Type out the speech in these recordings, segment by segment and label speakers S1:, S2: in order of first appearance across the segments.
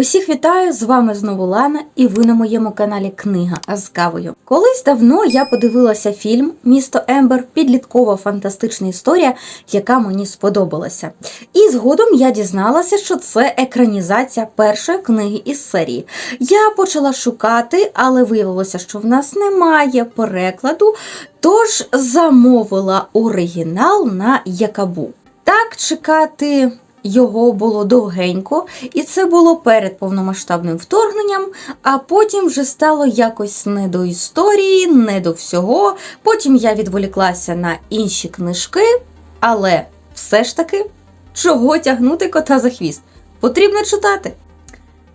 S1: Усіх вітаю! З вами знову Лана, і ви на моєму каналі Книга з кавою. Колись давно я подивилася фільм Місто Ембер, підліткова фантастична історія, яка мені сподобалася. І згодом я дізналася, що це екранізація першої книги із серії. Я почала шукати, але виявилося, що в нас немає перекладу, тож замовила оригінал на Якабу. Так чекати його було довгенько, і це було перед повномасштабним вторгненням, а потім вже стало якось не до історії, не до всього. Потім я відволіклася на інші книжки, але все ж таки, чого тягнути кота за хвіст? Потрібно читати.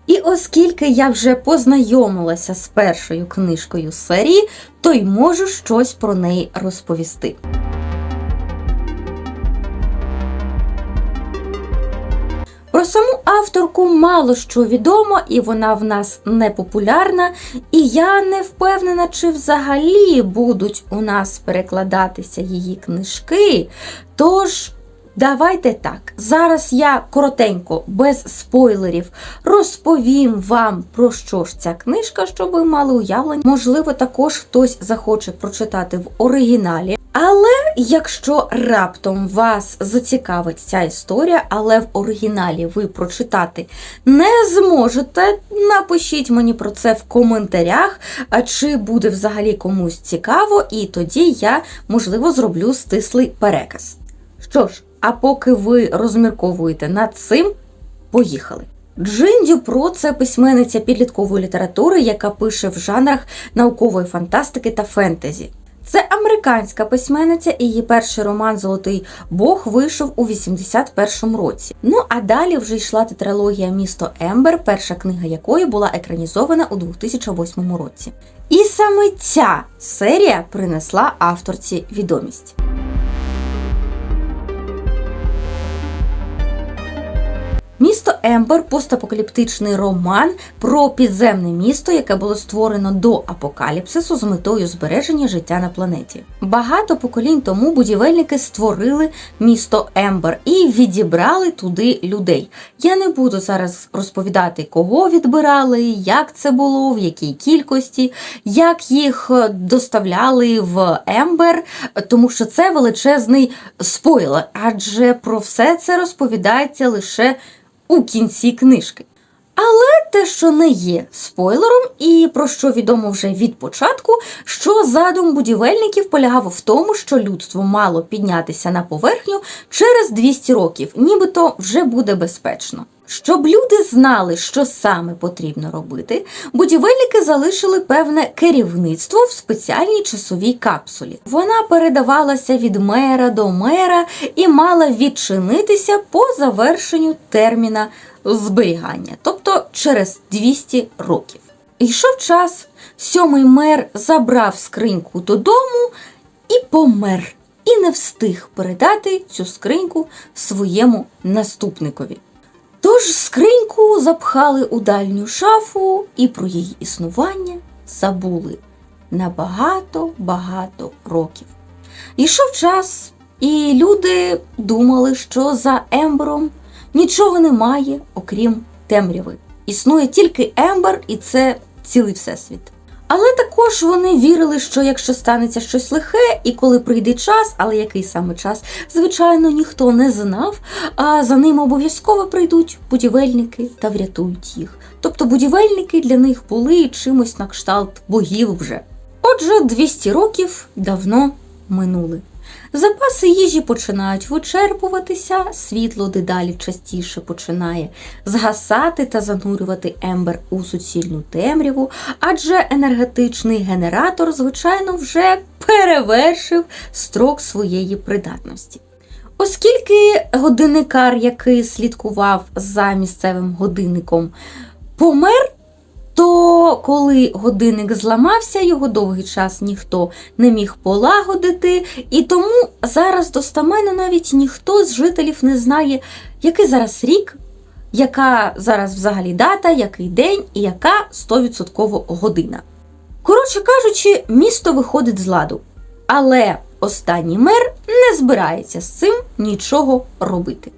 S1: І оскільки я вже познайомилася з першою книжкою серії, то й можу щось про неї розповісти. Про саму авторку мало що відомо, і вона в нас не популярна. І я не впевнена, чи взагалі будуть у нас перекладатися її книжки. Тож. Давайте так. Зараз я коротенько, без спойлерів, розповім вам про що ж ця книжка, щоб ви мали уявлення. Можливо, також хтось захоче прочитати в оригіналі. Але якщо раптом вас зацікавить ця історія, але в оригіналі ви прочитати не зможете, напишіть мені про це в коментарях, а чи буде взагалі комусь цікаво, і тоді я, можливо, зроблю стислий переказ. Що ж, а поки ви розмірковуєте над цим, поїхали. Джин Дюпро – це письменниця підліткової літератури, яка пише в жанрах наукової фантастики та фентезі. Це американська письменниця, і її перший роман Золотий Бог вийшов у 81-му році. Ну а далі вже йшла тетралогія Місто Ембер, перша книга якої була екранізована у 2008 році. І саме ця серія принесла авторці відомість. Місто Ембер постапокаліптичний роман про підземне місто, яке було створено до апокаліпсису з метою збереження життя на планеті. Багато поколінь тому будівельники створили місто Ембер і відібрали туди людей. Я не буду зараз розповідати, кого відбирали, як це було, в якій кількості, як їх доставляли в Ембер, тому що це величезний спойлер, адже про все це розповідається лише у кінці книжки. Але те, що не є спойлером, і про що відомо вже від початку, що задум будівельників полягав в тому, що людство мало піднятися на поверхню через 200 років, нібито вже буде безпечно. Щоб люди знали, що саме потрібно робити, будівельники залишили певне керівництво в спеціальній часовій капсулі. Вона передавалася від мера до мера і мала відчинитися по завершенню терміна зберігання, тобто через 200 років. Йшов час, сьомий мер забрав скриньку додому і помер, і не встиг передати цю скриньку своєму наступникові. Тож скриньку запхали у дальню шафу і про її існування забули на багато-багато років. Йшов час, і люди думали, що за Ембером нічого немає, окрім темряви. Існує тільки Ембер, і це цілий всесвіт. Але також вони вірили, що якщо станеться щось лихе, і коли прийде час, але який саме час, звичайно, ніхто не знав, а за ним обов'язково прийдуть будівельники та врятують їх. Тобто будівельники для них були чимось на кшталт богів вже. Отже, 200 років давно минули. Запаси їжі починають вичерпуватися, світло дедалі частіше починає згасати та занурювати ембер у суцільну темряву, адже енергетичний генератор, звичайно, вже перевершив строк своєї придатності. Оскільки годинникар, який слідкував за місцевим годинником, помер, коли годинник зламався, його довгий час ніхто не міг полагодити, і тому зараз достаменно навіть ніхто з жителів не знає, який зараз рік, яка зараз взагалі дата, який день і яка 100% година. Коротше кажучи, місто виходить з ладу. Але останній мер не збирається з цим нічого робити.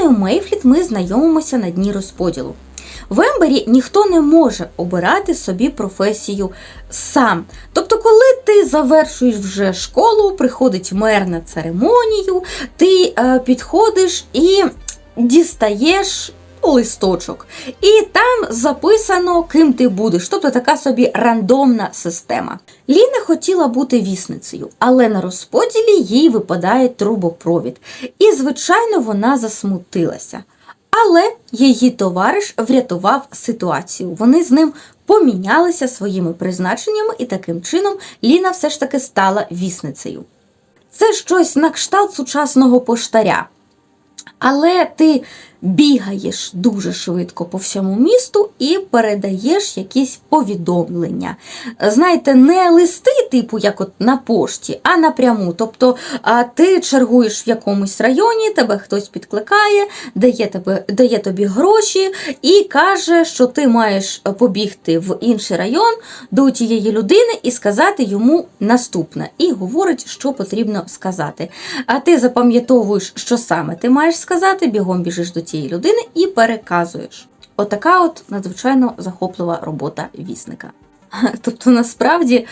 S1: Ліною Мейфліт ми знайомимося на дні розподілу. В Ембері ніхто не може обирати собі професію сам. Тобто, коли ти завершуєш вже школу, приходить мер на церемонію, ти е, підходиш і дістаєш листочок. І там записано, ким ти будеш. Тобто така собі рандомна система. Ліна хотіла бути вісницею, але на розподілі їй випадає трубопровід. І, звичайно, вона засмутилася. Але її товариш врятував ситуацію. Вони з ним помінялися своїми призначеннями, і таким чином Ліна все ж таки стала вісницею. Це щось на кшталт сучасного поштаря. Але ти бігаєш дуже швидко по всьому місту і передаєш якісь повідомлення. Знаєте, не листи, типу, як от на пошті, а напряму. Тобто а ти чергуєш в якомусь районі, тебе хтось підкликає, дає, тебе, дає тобі гроші і каже, що ти маєш побігти в інший район до тієї людини і сказати йому наступне. І говорить, що потрібно сказати. А ти запам'ятовуєш, що саме ти маєш сказати, бігом біжиш до цієї людини і переказуєш. Отака от надзвичайно захоплива робота вісника. Тобто, насправді,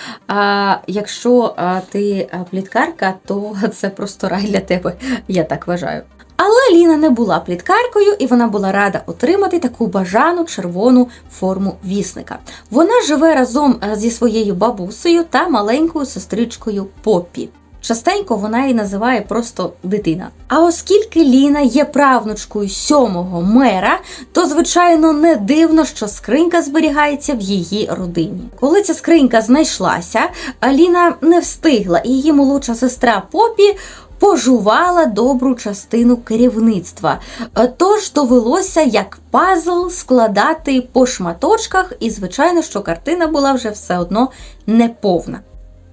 S1: якщо ти пліткарка, то це просто рай для тебе, я так вважаю. Але Ліна не була пліткаркою, і вона була рада отримати таку бажану червону форму вісника. Вона живе разом зі своєю бабусею та маленькою сестричкою Поппі. Частенько вона її називає просто дитина. А оскільки Ліна є правнучкою сьомого мера, то звичайно не дивно, що скринька зберігається в її родині. Коли ця скринька знайшлася, Ліна не встигла, і її молодша сестра Попі. Пожувала добру частину керівництва, тож довелося як пазл складати по шматочках, і звичайно, що картина була вже все одно неповна.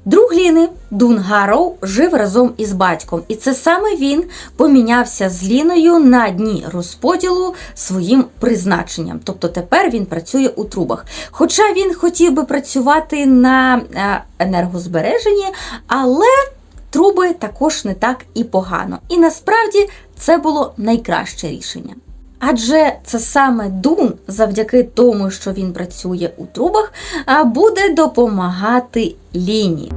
S1: Друг Ліни, Дун Гарроу, жив разом із батьком, і це саме він помінявся з Ліною на дні розподілу своїм призначенням. Тобто тепер він працює у трубах. Хоча він хотів би працювати на е, енергозбереженні, але труби також не так і погано. І насправді це було найкраще рішення. Адже це саме Дун, завдяки тому, що він працює у трубах, буде допомагати Ліні.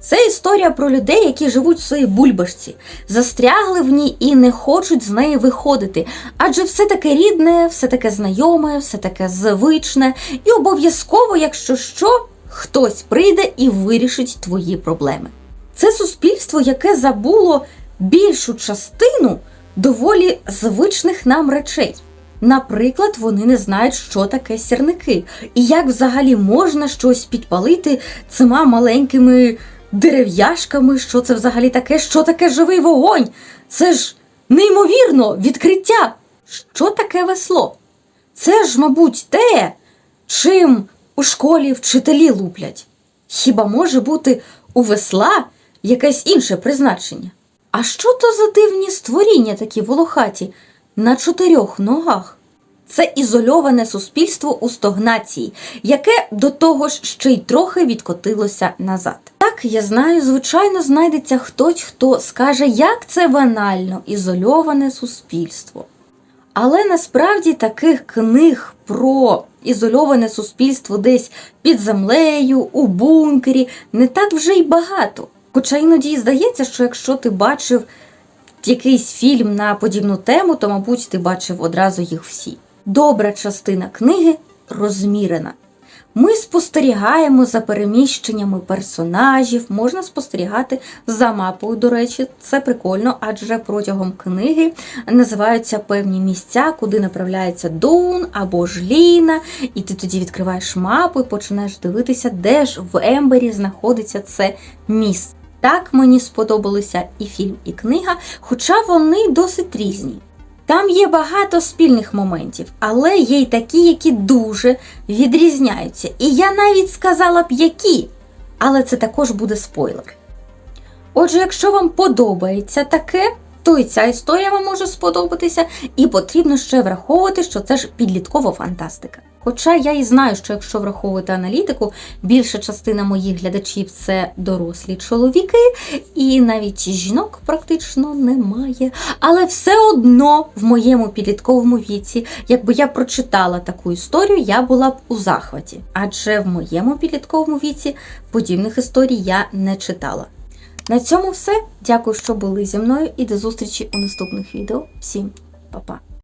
S1: Це історія про людей, які живуть в своїй бульбашці, застрягли в ній і не хочуть з неї виходити. Адже все таке рідне, все таке знайоме, все таке звичне, і обов'язково, якщо що, хтось прийде і вирішить твої проблеми. Це суспільство, яке забуло більшу частину доволі звичних нам речей. Наприклад, вони не знають, що таке сірники, і як взагалі можна щось підпалити цими маленькими дерев'яшками, що це взагалі таке, що таке живий вогонь. Це ж неймовірно відкриття. Що таке весло? Це ж, мабуть, те, чим у школі вчителі луплять. Хіба може бути у весла якесь інше призначення? А що то за дивні створіння такі волохаті на чотирьох ногах? Це ізольоване суспільство у стогнації, яке до того ж ще й трохи відкотилося назад. Так, я знаю, звичайно, знайдеться хтось, хто скаже, як це банально ізольоване суспільство. Але насправді таких книг про ізольоване суспільство десь під землею, у бункері не так вже й багато. Хоча іноді здається, що якщо ти бачив якийсь фільм на подібну тему, то, мабуть, ти бачив одразу їх всі. Добра частина книги розмірена. Ми спостерігаємо за переміщеннями персонажів, можна спостерігати за мапою, до речі, це прикольно, адже протягом книги називаються певні місця, куди направляється Доун або ж Ліна, і ти тоді відкриваєш мапу і починаєш дивитися, де ж в Ембері знаходиться це місце. Так мені сподобалися і фільм, і книга, хоча вони досить різні. Там є багато спільних моментів, але є й такі, які дуже відрізняються. І я навіть сказала б які, але це також буде спойлер. Отже, якщо вам подобається таке, то і ця історія вам може сподобатися, і потрібно ще враховувати, що це ж підліткова фантастика. Хоча я і знаю, що якщо враховувати аналітику, більша частина моїх глядачів це дорослі чоловіки, і навіть жінок практично немає. Але все одно в моєму підлітковому віці, якби я прочитала таку історію, я була б у захваті. Адже в моєму підлітковому віці подібних історій я не читала. На цьому все. Дякую, що були зі мною, і до зустрічі у наступних відео. Всім па-па!